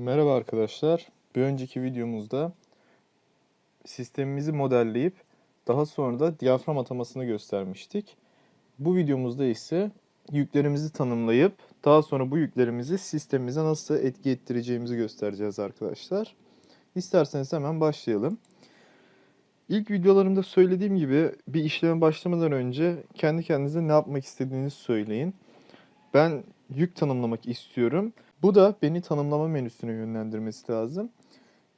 Merhaba arkadaşlar. Bir önceki videomuzda sistemimizi modelleyip daha sonra da diyafram atamasını göstermiştik. Bu videomuzda ise yüklerimizi tanımlayıp daha sonra bu yüklerimizi sistemimize nasıl etki ettireceğimizi göstereceğiz arkadaşlar. İsterseniz hemen başlayalım. İlk videolarımda söylediğim gibi bir işleme başlamadan önce kendi kendinize ne yapmak istediğinizi söyleyin. Ben yük tanımlamak istiyorum. Bu da beni tanımlama menüsüne yönlendirmesi lazım.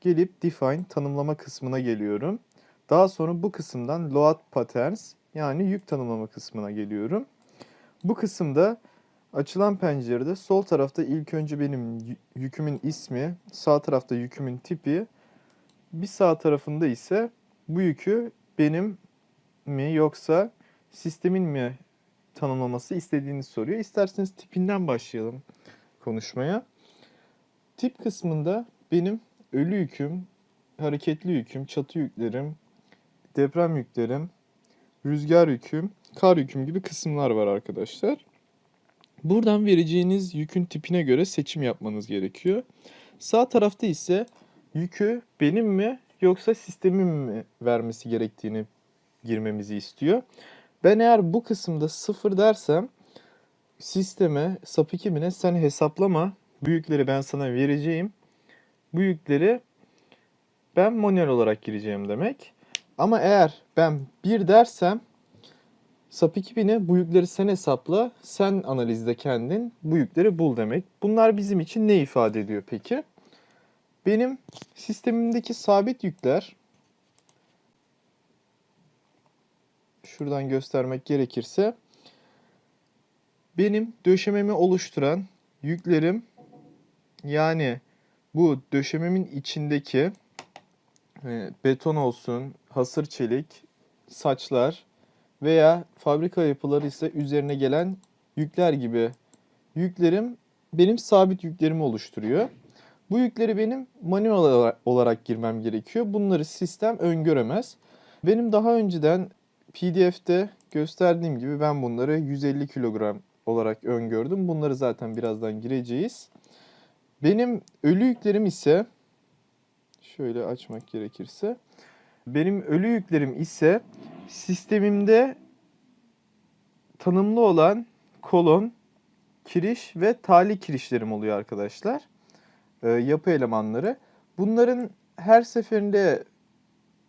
Gelip define tanımlama kısmına geliyorum. Daha sonra bu kısımdan load patterns yani yük tanımlama kısmına geliyorum. Bu kısımda açılan pencerede sol tarafta ilk önce benim yü- yükümün ismi, sağ tarafta yükümün tipi, bir sağ tarafında ise bu yükü benim mi yoksa sistemin mi tanımlaması istediğini soruyor. İsterseniz tipinden başlayalım konuşmaya. Tip kısmında benim ölü yüküm, hareketli yüküm, çatı yüklerim, deprem yüklerim, rüzgar yüküm, kar yüküm gibi kısımlar var arkadaşlar. Buradan vereceğiniz yükün tipine göre seçim yapmanız gerekiyor. Sağ tarafta ise yükü benim mi yoksa sistemin mi vermesi gerektiğini girmemizi istiyor. Ben eğer bu kısımda sıfır dersem sisteme, SAP 2000'e sen hesaplama. Bu yükleri ben sana vereceğim. Bu yükleri ben manuel olarak gireceğim demek. Ama eğer ben 1 dersem SAP 2000'e bu yükleri sen hesapla, sen analizde kendin bu yükleri bul demek. Bunlar bizim için ne ifade ediyor peki? Benim sistemimdeki sabit yükler şuradan göstermek gerekirse benim döşememi oluşturan yüklerim yani bu döşememin içindeki e, beton olsun, hasır çelik, saçlar veya fabrika yapıları ise üzerine gelen yükler gibi yüklerim benim sabit yüklerimi oluşturuyor. Bu yükleri benim manuel olarak- girmem gerekiyor. Bunları sistem öngöremez. Benim daha önceden PDF'de gösterdiğim gibi ben bunları 150 kilogram olarak öngördüm. Bunları zaten birazdan gireceğiz. Benim ölü yüklerim ise şöyle açmak gerekirse benim ölü yüklerim ise sistemimde tanımlı olan kolon, kiriş ve tali kirişlerim oluyor arkadaşlar. Ee, yapı elemanları. Bunların her seferinde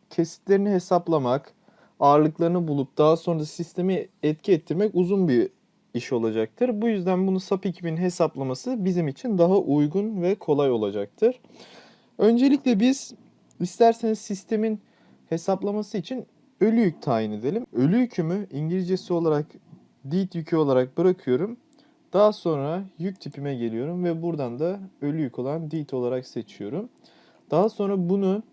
kesitlerini hesaplamak, ağırlıklarını bulup daha sonra sistemi etki ettirmek uzun bir iş olacaktır. Bu yüzden bunu SAP 2000 hesaplaması bizim için daha uygun ve kolay olacaktır. Öncelikle biz isterseniz sistemin hesaplaması için ölü yük tayin edelim. Ölü yükümü İngilizcesi olarak dead yükü olarak bırakıyorum. Daha sonra yük tipime geliyorum ve buradan da ölü yük olan dead olarak seçiyorum. Daha sonra bunu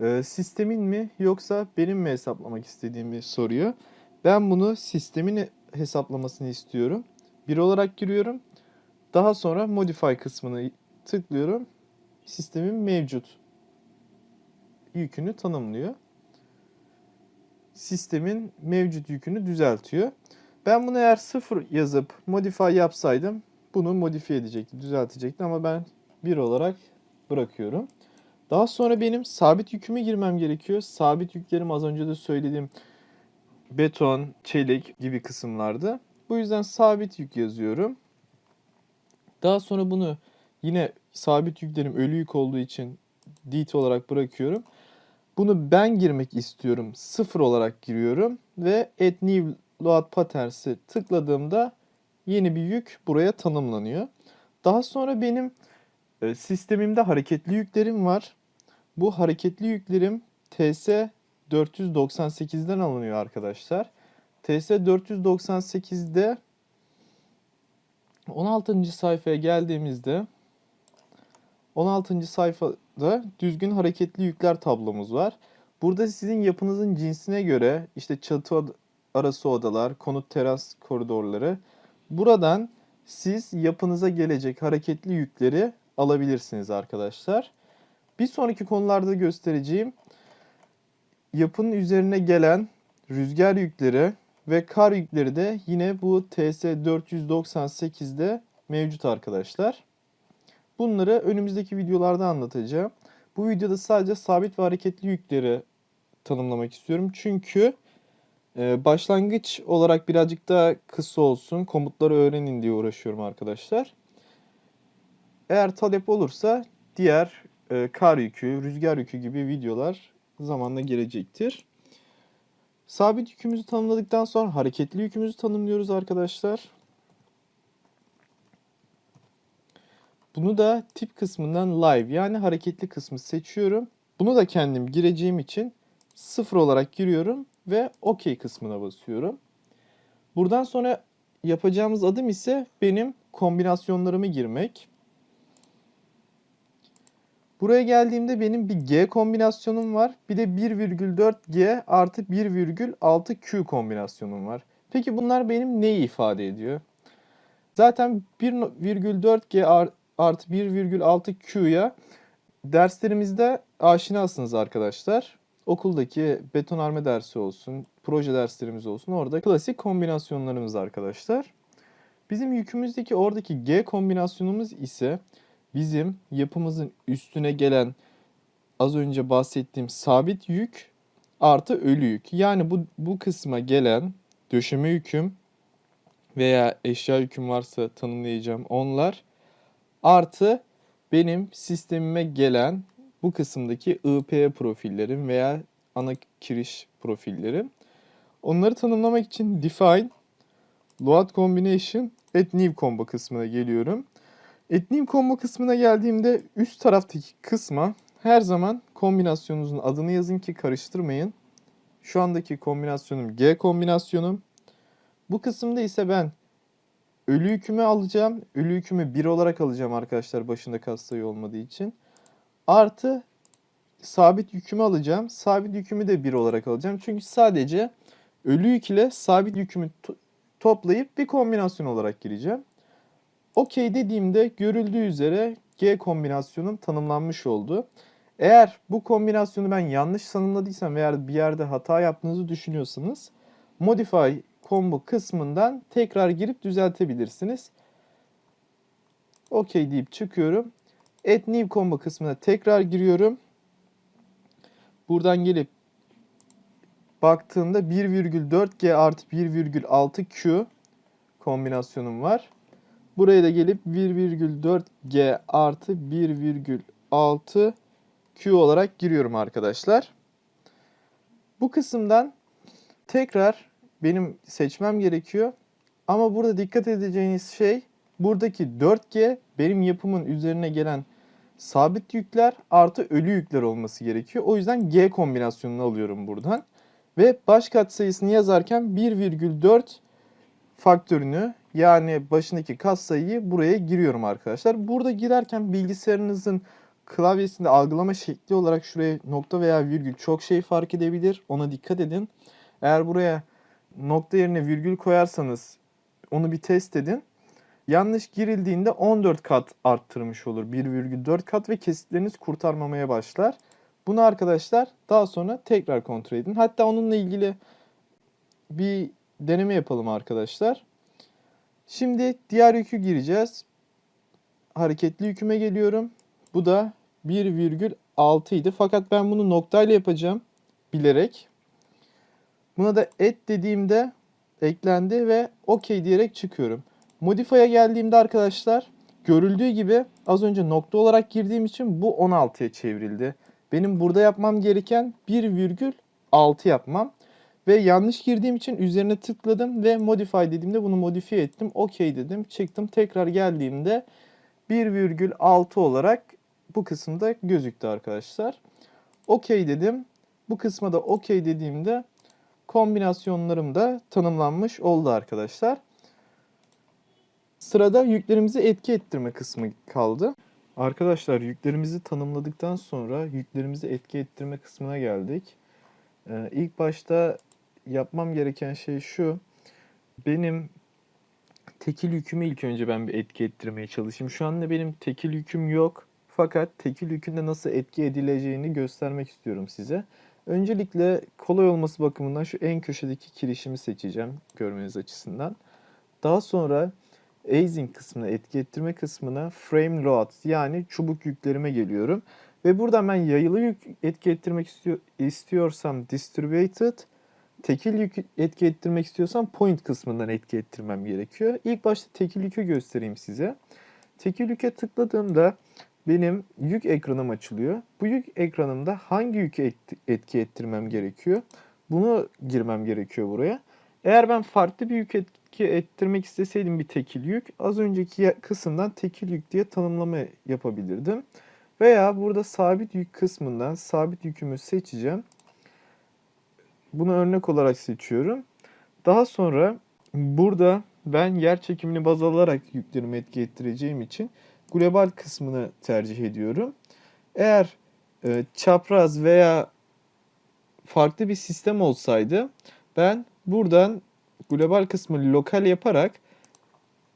e, sistemin mi yoksa benim mi hesaplamak istediğimi soruyor. Ben bunu sistemin hesaplamasını istiyorum. Bir olarak giriyorum. Daha sonra modify kısmını tıklıyorum. Sistemin mevcut yükünü tanımlıyor. Sistemin mevcut yükünü düzeltiyor. Ben bunu eğer sıfır yazıp modify yapsaydım bunu modifiye edecekti, düzeltecekti ama ben bir olarak bırakıyorum. Daha sonra benim sabit yüküme girmem gerekiyor. Sabit yüklerim az önce de söylediğim beton, çelik gibi kısımlarda. Bu yüzden sabit yük yazıyorum. Daha sonra bunu yine sabit yüklerim ölü yük olduğu için DT olarak bırakıyorum. Bunu ben girmek istiyorum. Sıfır olarak giriyorum ve add new load patterns'i tıkladığımda yeni bir yük buraya tanımlanıyor. Daha sonra benim e, sistemimde hareketli yüklerim var. Bu hareketli yüklerim TS 498'den alınıyor arkadaşlar. TS 498'de 16. sayfaya geldiğimizde 16. sayfada düzgün hareketli yükler tablomuz var. Burada sizin yapınızın cinsine göre işte çatı arası odalar, konut teras koridorları buradan siz yapınıza gelecek hareketli yükleri alabilirsiniz arkadaşlar. Bir sonraki konularda göstereceğim yapının üzerine gelen rüzgar yükleri ve kar yükleri de yine bu TS 498'de mevcut arkadaşlar. Bunları önümüzdeki videolarda anlatacağım. Bu videoda sadece sabit ve hareketli yükleri tanımlamak istiyorum. Çünkü e, başlangıç olarak birazcık daha kısa olsun, komutları öğrenin diye uğraşıyorum arkadaşlar. Eğer talep olursa diğer e, kar yükü, rüzgar yükü gibi videolar zamanla gelecektir. Sabit yükümüzü tanımladıktan sonra hareketli yükümüzü tanımlıyoruz arkadaşlar. Bunu da tip kısmından live yani hareketli kısmı seçiyorum. Bunu da kendim gireceğim için sıfır olarak giriyorum ve OK kısmına basıyorum. Buradan sonra yapacağımız adım ise benim kombinasyonlarımı girmek. Buraya geldiğimde benim bir G kombinasyonum var. Bir de 1,4G artı 1,6Q kombinasyonum var. Peki bunlar benim neyi ifade ediyor? Zaten 1,4G ar- artı 1,6Q'ya derslerimizde aşinasınız arkadaşlar. Okuldaki betonarme dersi olsun, proje derslerimiz olsun orada klasik kombinasyonlarımız arkadaşlar. Bizim yükümüzdeki oradaki G kombinasyonumuz ise bizim yapımızın üstüne gelen az önce bahsettiğim sabit yük artı ölü yük. Yani bu, bu kısma gelen döşeme yüküm veya eşya yüküm varsa tanımlayacağım onlar artı benim sistemime gelen bu kısımdaki IP profillerim veya ana kiriş profillerim. Onları tanımlamak için define load combination at new combo kısmına geliyorum. New combo kısmına geldiğimde üst taraftaki kısma her zaman kombinasyonunuzun adını yazın ki karıştırmayın. Şu andaki kombinasyonum G kombinasyonum. Bu kısımda ise ben ölü yükümü alacağım. Ölü yükümü 1 olarak alacağım arkadaşlar başında katsayı olmadığı için. Artı sabit yükümü alacağım. Sabit yükümü de 1 olarak alacağım. Çünkü sadece ölü yük ile sabit yükümü to- toplayıp bir kombinasyon olarak gireceğim. OK dediğimde görüldüğü üzere G kombinasyonum tanımlanmış oldu. Eğer bu kombinasyonu ben yanlış tanımladıysam veya bir yerde hata yaptığınızı düşünüyorsanız Modify Combo kısmından tekrar girip düzeltebilirsiniz. OK deyip çıkıyorum. Add New Combo kısmına tekrar giriyorum. Buradan gelip baktığımda 1,4G artı 1,6Q kombinasyonum var. Buraya da gelip 1,4G artı 1,6 Q olarak giriyorum arkadaşlar. Bu kısımdan tekrar benim seçmem gerekiyor. Ama burada dikkat edeceğiniz şey buradaki 4G benim yapımın üzerine gelen sabit yükler artı ölü yükler olması gerekiyor. O yüzden G kombinasyonunu alıyorum buradan. Ve baş katsayısını yazarken 1,4 faktörünü yani başındaki katsayıyı buraya giriyorum arkadaşlar. Burada girerken bilgisayarınızın klavyesinde algılama şekli olarak şuraya nokta veya virgül çok şey fark edebilir. Ona dikkat edin. Eğer buraya nokta yerine virgül koyarsanız onu bir test edin. Yanlış girildiğinde 14 kat arttırmış olur. 1,4 kat ve kesitleriniz kurtarmamaya başlar. Bunu arkadaşlar daha sonra tekrar kontrol edin. Hatta onunla ilgili bir deneme yapalım arkadaşlar. Şimdi diğer yükü gireceğiz. Hareketli yüküme geliyorum. Bu da 1,6 idi. Fakat ben bunu noktayla yapacağım bilerek. Buna da et dediğimde eklendi ve OK diyerek çıkıyorum. Modify'a geldiğimde arkadaşlar görüldüğü gibi az önce nokta olarak girdiğim için bu 16'ya çevrildi. Benim burada yapmam gereken 1,6 yapmam. Ve yanlış girdiğim için üzerine tıkladım ve modify dediğimde bunu modifiye ettim. OK dedim. Çıktım. Tekrar geldiğimde 1,6 olarak bu kısımda gözüktü arkadaşlar. OK dedim. Bu kısma da OK dediğimde kombinasyonlarım da tanımlanmış oldu arkadaşlar. Sırada yüklerimizi etki ettirme kısmı kaldı. Arkadaşlar yüklerimizi tanımladıktan sonra yüklerimizi etki ettirme kısmına geldik. Ee, ilk başta yapmam gereken şey şu. Benim tekil yükümü ilk önce ben bir etki ettirmeye çalışayım. Şu anda benim tekil yüküm yok. Fakat tekil yükün de nasıl etki edileceğini göstermek istiyorum size. Öncelikle kolay olması bakımından şu en köşedeki kirişimi seçeceğim görmeniz açısından. Daha sonra easing kısmına, etki ettirme kısmına frame load yani çubuk yüklerime geliyorum. Ve buradan ben yayılı yük etki ettirmek istiyor, istiyorsam distributed, tekil yük etki ettirmek istiyorsam point kısmından etki ettirmem gerekiyor. İlk başta tekil yükü göstereyim size. Tekil yüke tıkladığımda benim yük ekranım açılıyor. Bu yük ekranımda hangi yükü et- etki ettirmem gerekiyor? Bunu girmem gerekiyor buraya. Eğer ben farklı bir yük etki ettirmek isteseydim bir tekil yük, az önceki kısımdan tekil yük diye tanımlama yapabilirdim. Veya burada sabit yük kısmından sabit yükümü seçeceğim. Bunu örnek olarak seçiyorum. Daha sonra burada ben yer çekimini baz alarak yüklerimi etki ettireceğim için global kısmını tercih ediyorum. Eğer e, çapraz veya farklı bir sistem olsaydı ben buradan global kısmı lokal yaparak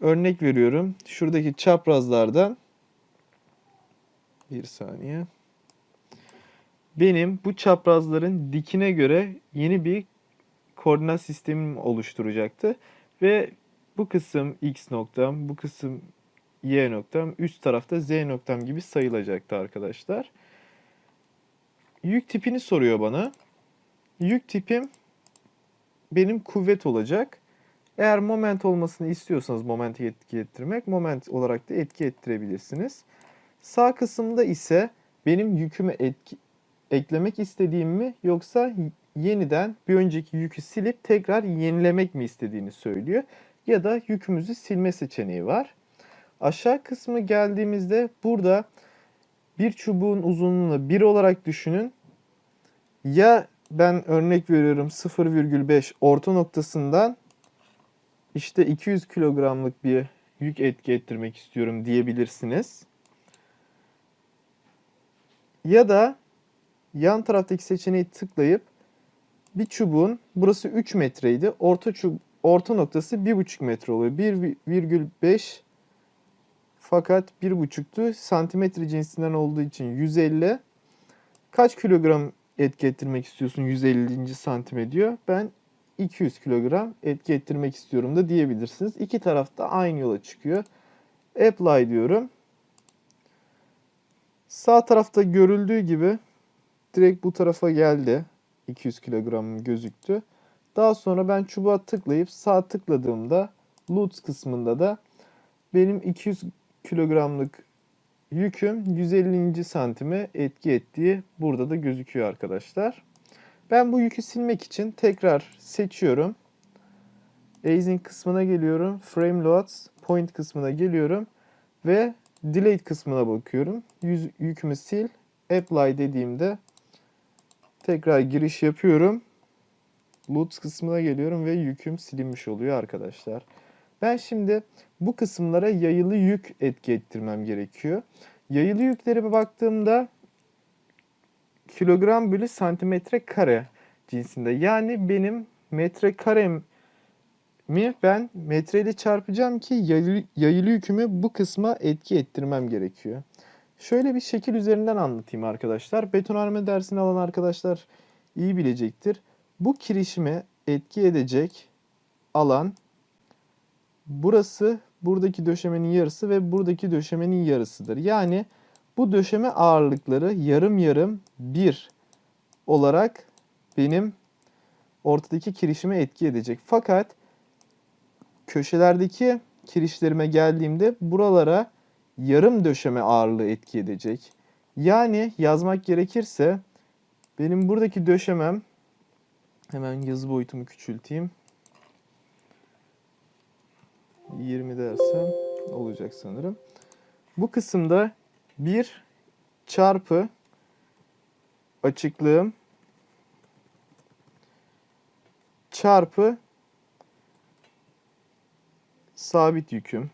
örnek veriyorum. Şuradaki çaprazlardan bir saniye. Benim bu çaprazların dikine göre yeni bir koordinat sistemim oluşturacaktı. Ve bu kısım x noktam, bu kısım y noktam, üst tarafta z noktam gibi sayılacaktı arkadaşlar. Yük tipini soruyor bana. Yük tipim benim kuvvet olacak. Eğer moment olmasını istiyorsanız momenti etki ettirmek, moment olarak da etki ettirebilirsiniz. Sağ kısımda ise benim yükümü etki, eklemek istediğim mi yoksa yeniden bir önceki yükü silip tekrar yenilemek mi istediğini söylüyor. Ya da yükümüzü silme seçeneği var. Aşağı kısmı geldiğimizde burada bir çubuğun uzunluğunu 1 olarak düşünün. Ya ben örnek veriyorum 0,5 orta noktasından işte 200 kilogramlık bir yük etki ettirmek istiyorum diyebilirsiniz. Ya da yan taraftaki seçeneği tıklayıp bir çubuğun burası 3 metreydi. Orta çub orta noktası 1,5 metre oluyor. 1,5 fakat 1,5'tu. Santimetre cinsinden olduğu için 150. Kaç kilogram etki ettirmek istiyorsun 150. santime diyor. Ben 200 kilogram etki ettirmek istiyorum da diyebilirsiniz. İki taraf da aynı yola çıkıyor. Apply diyorum. Sağ tarafta görüldüğü gibi direkt bu tarafa geldi. 200 kilogram gözüktü. Daha sonra ben çubuğa tıklayıp sağ tıkladığımda loot kısmında da benim 200 kilogramlık yüküm 150. santime etki ettiği burada da gözüküyor arkadaşlar. Ben bu yükü silmek için tekrar seçiyorum. Easing kısmına geliyorum. Frame loads point kısmına geliyorum ve delete kısmına bakıyorum. Yüz, yükümü sil. Apply dediğimde tekrar giriş yapıyorum. Loot kısmına geliyorum ve yüküm silinmiş oluyor arkadaşlar. Ben şimdi bu kısımlara yayılı yük etki ettirmem gerekiyor. Yayılı yüklere baktığımda kilogram bölü santimetre kare cinsinde. Yani benim metre karem mi ben metreyle çarpacağım ki yayılı, yayılı yükümü bu kısma etki ettirmem gerekiyor. Şöyle bir şekil üzerinden anlatayım arkadaşlar. Betonarme dersini alan arkadaşlar iyi bilecektir. Bu kirişime etki edecek alan burası buradaki döşemenin yarısı ve buradaki döşemenin yarısıdır. Yani bu döşeme ağırlıkları yarım yarım bir olarak benim ortadaki kirişime etki edecek. Fakat köşelerdeki kirişlerime geldiğimde buralara yarım döşeme ağırlığı etki edecek. Yani yazmak gerekirse benim buradaki döşemem hemen yazı boyutumu küçülteyim. 20 dersem olacak sanırım. Bu kısımda 1 çarpı açıklığım çarpı sabit yüküm.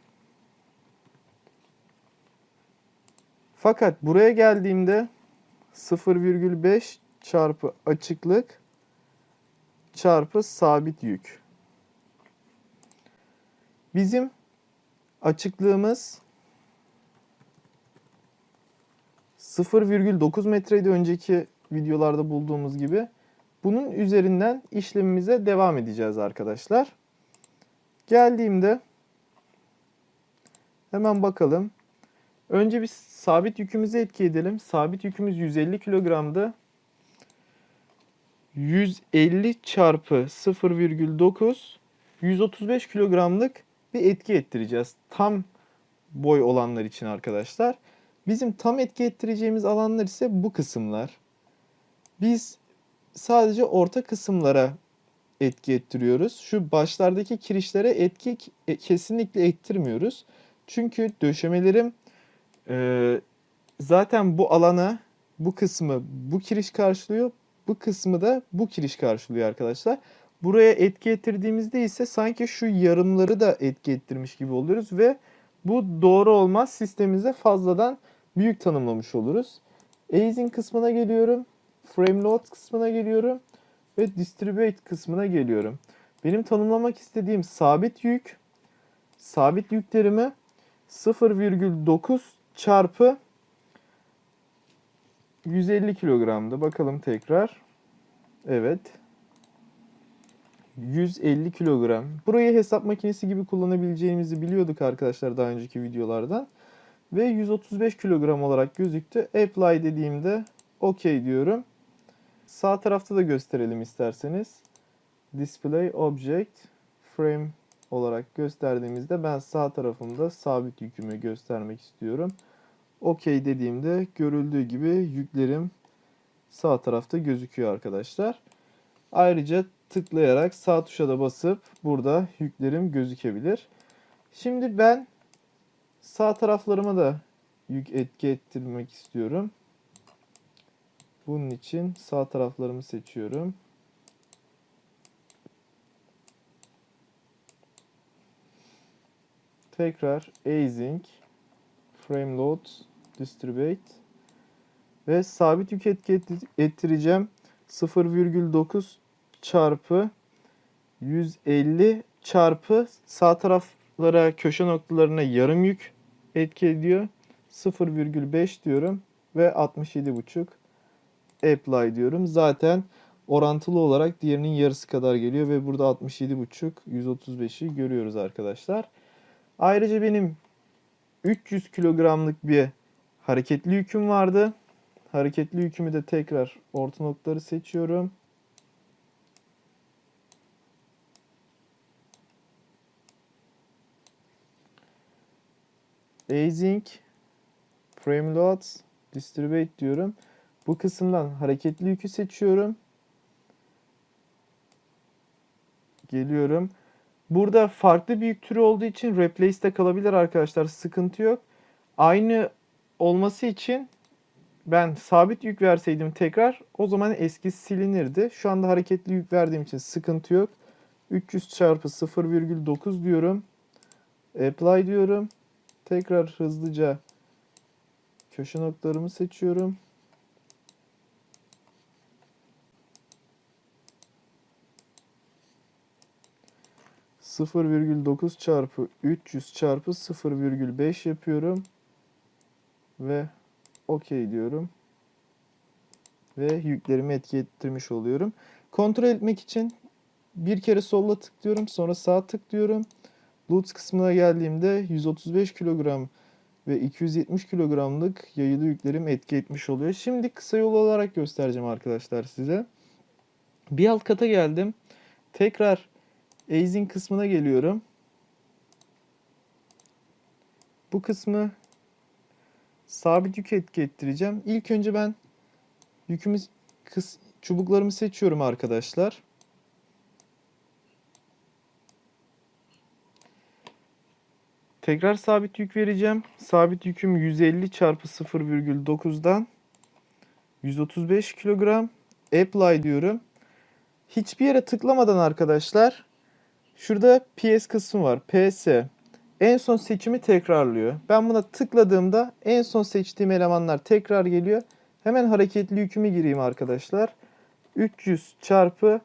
Fakat buraya geldiğimde 0,5 çarpı açıklık çarpı sabit yük. Bizim açıklığımız 0,9 metreydi önceki videolarda bulduğumuz gibi. Bunun üzerinden işlemimize devam edeceğiz arkadaşlar. Geldiğimde Hemen bakalım. Önce bir sabit yükümüzü etki edelim. Sabit yükümüz 150 kilogramdı. 150 çarpı 0,9 135 kilogramlık bir etki ettireceğiz. Tam boy olanlar için arkadaşlar. Bizim tam etki ettireceğimiz alanlar ise bu kısımlar. Biz sadece orta kısımlara etki ettiriyoruz. Şu başlardaki kirişlere etki kesinlikle ettirmiyoruz. Çünkü döşemelerim e, zaten bu alana bu kısmı bu kiriş karşılıyor. Bu kısmı da bu kiriş karşılıyor arkadaşlar. Buraya etki ettirdiğimizde ise sanki şu yarımları da etki ettirmiş gibi oluyoruz ve bu doğru olmaz. Sistemimize fazladan büyük tanımlamış oluruz. Easing kısmına geliyorum. Frame load kısmına geliyorum. Ve distribute kısmına geliyorum. Benim tanımlamak istediğim sabit yük. Sabit yüklerimi 0,9 çarpı 150 kilogramda. Bakalım tekrar. Evet. 150 kilogram. Burayı hesap makinesi gibi kullanabileceğimizi biliyorduk arkadaşlar daha önceki videolardan. Ve 135 kilogram olarak gözüktü. Apply dediğimde OK diyorum. Sağ tarafta da gösterelim isterseniz. Display Object Frame olarak gösterdiğimizde ben sağ tarafımda sabit yükümü göstermek istiyorum. OK dediğimde görüldüğü gibi yüklerim sağ tarafta gözüküyor arkadaşlar. Ayrıca tıklayarak sağ tuşa da basıp burada yüklerim gözükebilir. Şimdi ben sağ taraflarıma da yük etki ettirmek istiyorum. Bunun için sağ taraflarımı seçiyorum. Tekrar Async Frame Load Distribute ve sabit yük etki ettireceğim. 0,9 çarpı 150 çarpı sağ taraflara köşe noktalarına yarım yük etki ediyor. 0,5 diyorum ve 67,5 apply diyorum. Zaten orantılı olarak diğerinin yarısı kadar geliyor ve burada 67,5 135'i görüyoruz arkadaşlar. Ayrıca benim 300 kilogramlık bir hareketli yüküm vardı. Hareketli yükümü de tekrar orta noktaları seçiyorum. Async Frame Loads Distribute diyorum. Bu kısımdan hareketli yükü seçiyorum. Geliyorum. Burada farklı bir yük türü olduğu için replace'de kalabilir arkadaşlar. Sıkıntı yok. Aynı olması için ben sabit yük verseydim tekrar o zaman eski silinirdi. Şu anda hareketli yük verdiğim için sıkıntı yok. 300 çarpı 0,9 diyorum. Apply diyorum. Tekrar hızlıca köşe noktalarımı seçiyorum. 0,9 çarpı 300 çarpı 0,5 yapıyorum. Ve OK diyorum. Ve yüklerimi etki ettirmiş oluyorum. Kontrol etmek için bir kere solla tıklıyorum. Sonra sağ tıklıyorum. Loot kısmına geldiğimde 135 kilogram ve 270 kilogramlık yayılı yüklerim etki etmiş oluyor. Şimdi kısa yol olarak göstereceğim arkadaşlar size. Bir alt kata geldim. Tekrar Easing kısmına geliyorum. Bu kısmı sabit yük etki ettireceğim. İlk önce ben yükümü kıs çubuklarımı seçiyorum arkadaşlar. Tekrar sabit yük vereceğim. Sabit yüküm 150 çarpı 0,9'dan 135 kilogram. Apply diyorum. Hiçbir yere tıklamadan arkadaşlar Şurada PS kısmı var. PS. En son seçimi tekrarlıyor. Ben buna tıkladığımda en son seçtiğim elemanlar tekrar geliyor. Hemen hareketli yükümü gireyim arkadaşlar. 300 çarpı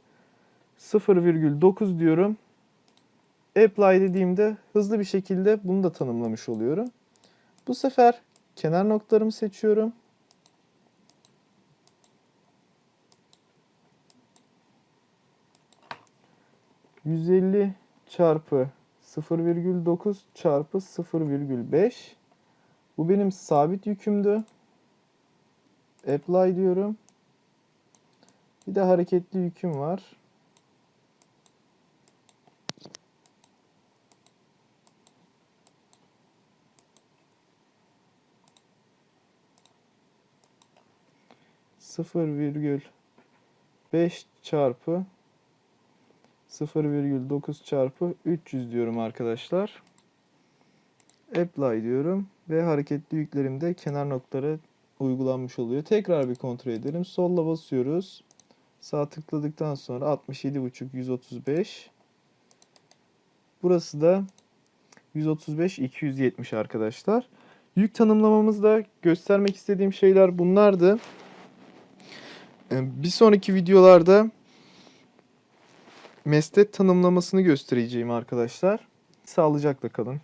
0,9 diyorum. Apply dediğimde hızlı bir şekilde bunu da tanımlamış oluyorum. Bu sefer kenar noktalarımı seçiyorum. 150 çarpı 0,9 çarpı 0,5. Bu benim sabit yükümdü. Apply diyorum. Bir de hareketli yüküm var. Sıfır virgül beş çarpı 0,9 çarpı 300 diyorum arkadaşlar. Apply diyorum ve hareketli yüklerimde kenar noktalara uygulanmış oluyor. Tekrar bir kontrol edelim. Solla basıyoruz. Sağ tıkladıktan sonra 67,5 135. Burası da 135 270 arkadaşlar. Yük tanımlamamızda göstermek istediğim şeyler bunlardı. Ee, Bir sonraki videolarda meslet tanımlamasını göstereceğim arkadaşlar. Sağlıcakla kalın.